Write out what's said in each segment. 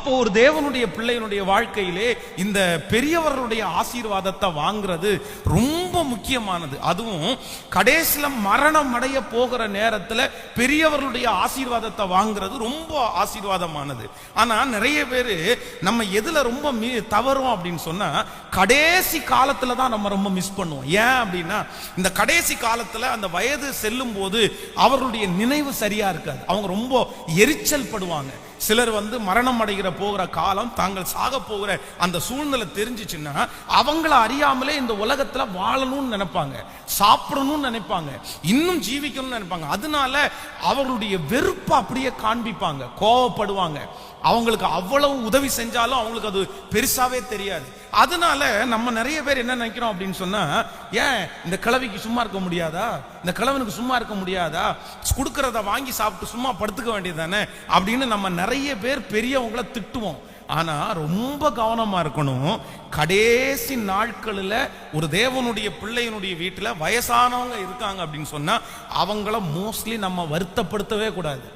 அப்போ ஒரு தேவனுடைய பிள்ளையினுடைய வாழ்க்கையிலே இந்த பெரியவர்களுடைய ஆசீர்வாதத்தை வாங்குறது ரொம்ப முக்கியமானது. அதுவும் கடைசியில மரணம் அடைய போகிற நேரத்துல பெரியவர்களுடைய ஆசீர்வாதத்தை வாங்குறது ரொம்ப ஆசீர்வாதமானது. ஆனா நிறைய பேர் நம்ம எதுல ரொம்ப மீ- தவறும் அப்படின்னு சொன்னா கடைசி காலத்துல தான் நம்ம ரொம்ப மிஸ் பண்ணுவோம். ஏன் அப்படின்னா இந்த கடைசி காலத்துல அந்த வயது செல்லும் போது அவர்களுடைய நினைவு சரியாக இருக்காது. அவங்க ரொம்ப எரிச்சல் படுவாங்க. சிலர் வந்து மரணம் அடைகிற போகிற காலம் தாங்கள் சாக போகிற அந்த சூழ்நிலை தெரிஞ்சிச்சுன்னா அவங்கள அறியாமலே இந்த உலகத்துல வாழணும்னு நினைப்பாங்க சாப்பிடணும்னு நினைப்பாங்க இன்னும் ஜீவிக்கணும்னு நினைப்பாங்க. அதனால அவர்களுடைய வெறுப்பை அப்படியே காண்பிப்பாங்க கோவப்படுவாங்க. அவங்களுக்கு அவ்வளவு உதவி செஞ்சாலும் அவங்களுக்கு அது பெருசாவே தெரியாது. அதனால நம்ம நிறைய பேர் என்ன நினைக்கிறோம் அப்படின்னு சொன்னா ஏன் இந்த கிழவிக்கு சும்மா இருக்க முடியாதா? இந்த கிழவனுக்கு சும்மா இருக்க முடியாதா? கொடுக்கறத வாங்கி சாப்பிட்டு சும்மா படுத்துக்க வேண்டியதானே அப்படின்னு நம்ம நிறைய பேர் பெரியவங்களை திட்டுவோம். ஆனா ரொம்ப கவனமா இருக்கணும். கடைசி நாட்களில் ஒரு தேவனுடைய பிள்ளையினுடைய வீட்டுல வயசானவங்க இருக்காங்க அப்படின்னு சொன்னா அவங்கள மோஸ்ட்லி நம்ம வருத்தப்படுத்தவே கூடாது.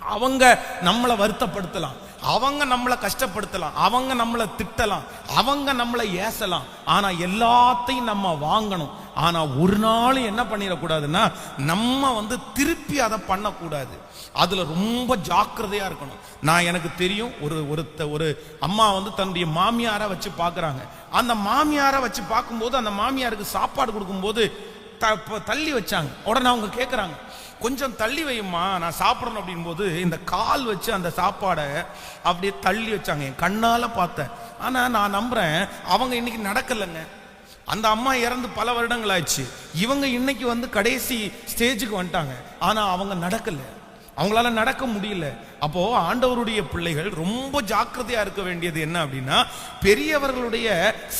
அவங்க நம்மளை வருத்தப்படுத்தலாம். அவங்க நம்மளை கஷ்டப்படுத்தலாம். அவங்க நம்மளை திட்டலாம். அவங்க நம்மளை ஏசலாம். ஆனா எல்லாத்தையும் நம்ம வாங்கணும். ஆனால் ஒரு நாள் என்ன பண்ணிடக்கூடாதுன்னா நம்ம வந்து திருப்பி அதை பண்ணக்கூடாது. அதில் ரொம்ப ஜாக்கிரதையாக இருக்கணும். நான் எனக்கு தெரியும் ஒரு ஒருத்த ஒரு அம்மா வந்து தன்னுடைய மாமியாரை வச்சு பார்க்குறாங்க அந்த மாமியாரை வச்சு பார்க்கும்போது அந்த மாமியாருக்கு சாப்பாடு கொடுக்கும்போது த- தள்ளி வச்சாங்க. உடனே அவங்க கேட்குறாங்க கொஞ்சம் தள்ளி வையுமா நான் சாப்பிடணும் அப்படின்போது இந்த கால் வச்சு அந்த சாப்பாடை அப்படியே தள்ளி வச்சாங்க. என் கண்ணால் பார்த்தேன். ஆனால் நான் நம்புறேன் அவங்க இன்னைக்கு நடக்கலைங்க. அந்த அம்மா இறந்து பல வருடங்கள் ஆயிடுச்சு. இவங்க இன்னைக்கு வந்து கடைசி ஸ்டேஜுக்கு வந்துட்டாங்க. ஆனா அவங்க நடக்கலை. அவங்களால நடக்க முடியல. அப்போ ஆண்டவருடைய பிள்ளைகள் ரொம்ப ஜாக்கிரதையா இருக்க வேண்டியது என்ன அப்படின்னா பெரியவர்களுடைய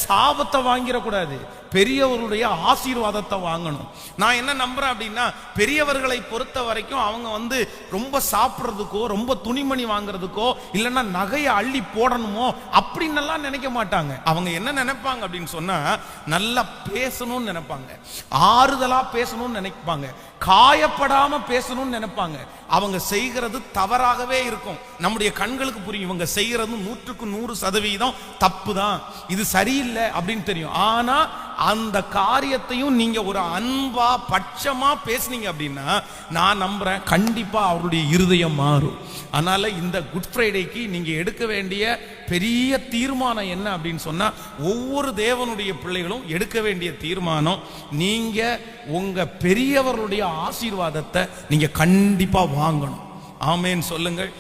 சாபத்தை வாங்கிடக்கூடாது. பெரியவருடைய ஆசீர்வாதத்தை வாங்கணும். நான் என்ன நம்புறேன் அப்படின்னா பெரியவர்களை பொறுத்த வரைக்கும் அவங்க வந்து ரொம்ப சாப்பிட்றதுக்கோ ரொம்ப துணிமணி வாங்குறதுக்கோ இல்லைன்னா நகையை அள்ளி போடணுமோ அப்படின்னு எல்லாம் நினைக்க மாட்டாங்க. அவங்க என்ன நினைப்பாங்க அப்படின்னு சொன்னா நல்லா பேசணும்னு நினைப்பாங்க. ஆறுதலா பேசணும்னு நினைப்பாங்க. காயப்படாம பேசணும்னு நினைப்பாங்க. அவங்க செய்கிறது தவறாகவே இருக்கும். நம்முடைய கண்களுக்கு புரியும். இவங்க செய்கிறது நூற்றுக்கு நூறு சதவீதம் தப்பு தான் இது சரியில்லை அப்படின்னு தெரியும். ஆனா அந்த காரியத்தையும் நீங்க ஒரு அன்பா பட்சமா பேசுனீங்க அப்படின்னா நான் நம்புறேன் கண்டிப்பா அவருடைய இருதயம் மாறும். அதனால இந்த குட் ஃப்ரைடேக்கு நீங்க எடுக்க வேண்டிய பெரிய தீர்மானம் என்ன அப்படின்னு சொன்னா ஒவ்வொரு தேவனுடைய பிள்ளைகளும் எடுக்க வேண்டிய தீர்மானம் நீங்க உங்க பெரியவர்களுடைய ஆசீர்வாதத்தை நீங்க கண்டிப்பா வாங்கணும். ஆமேன்னு சொல்லுங்கள்.